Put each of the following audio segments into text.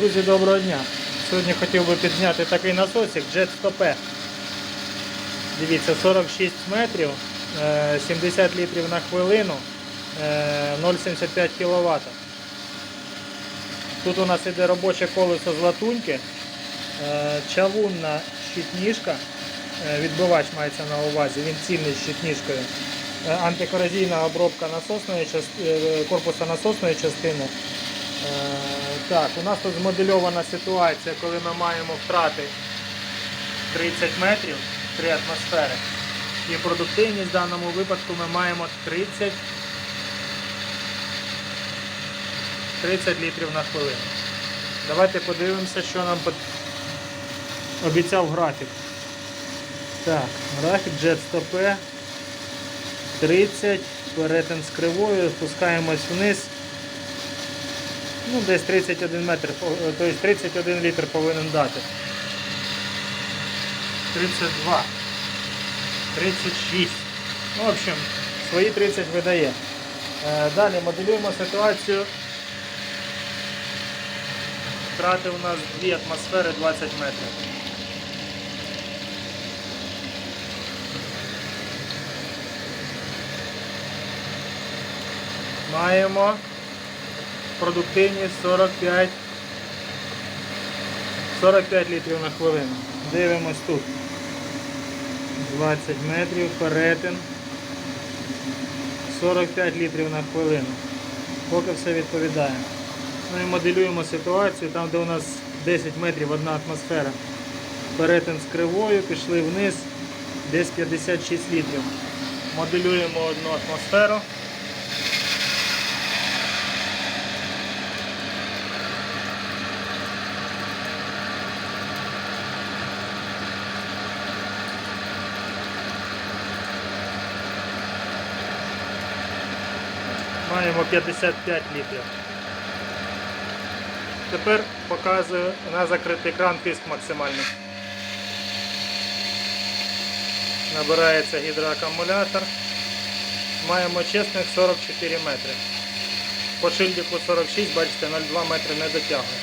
Друзі, доброго дня! Сьогодні хотів би підзняти такий насосик Jet 100P. Дивіться, 46 метрів, е, 70 літрів на хвилину, е, 0,75 кВт. Тут у нас іде робоче колесо з латуньки, е, чавунна щитніжка, е, відбивач мається на увазі, він цільний з щитніжкою. Е, Антикорозійна обробка насосної е, корпуса насосної частини. Так, у нас тут змодельована ситуація, коли ми маємо втрати 30 метрів, 3 атмосфери. І продуктивність в даному випадку ми маємо 30, 30 літрів на хвилину. Давайте подивимося, що нам под- обіцяв графік. Так, графік Jet 100P 30, перетин з кривою, спускаємось вниз. Ну, десь 31 метр, тобто 31 літр повинен дати. 32. 36. Ну, в общем, свої 30 видає. Е, Далі моделюємо ситуацію. Втрати у нас 2 атмосфери 20 метрів. Маємо продуктивність 45 45 літрів на хвилину. Дивимось тут. 20 метрів, перетин. 45 літрів на хвилину. Поки все відповідає. Ну і моделюємо ситуацію, там де у нас 10 метрів одна атмосфера. Перетин з кривою, пішли вниз, десь 56 літрів. Моделюємо одну атмосферу. Маємо 55 літрів. Тепер показую на закритий кран тиск максимальний. Набирається гідроакумулятор. Маємо чесних 44 метри. По шильдику 46, бачите, 0,2 метри не дотягує.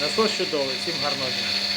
Насос чудовий, всім гарного дня.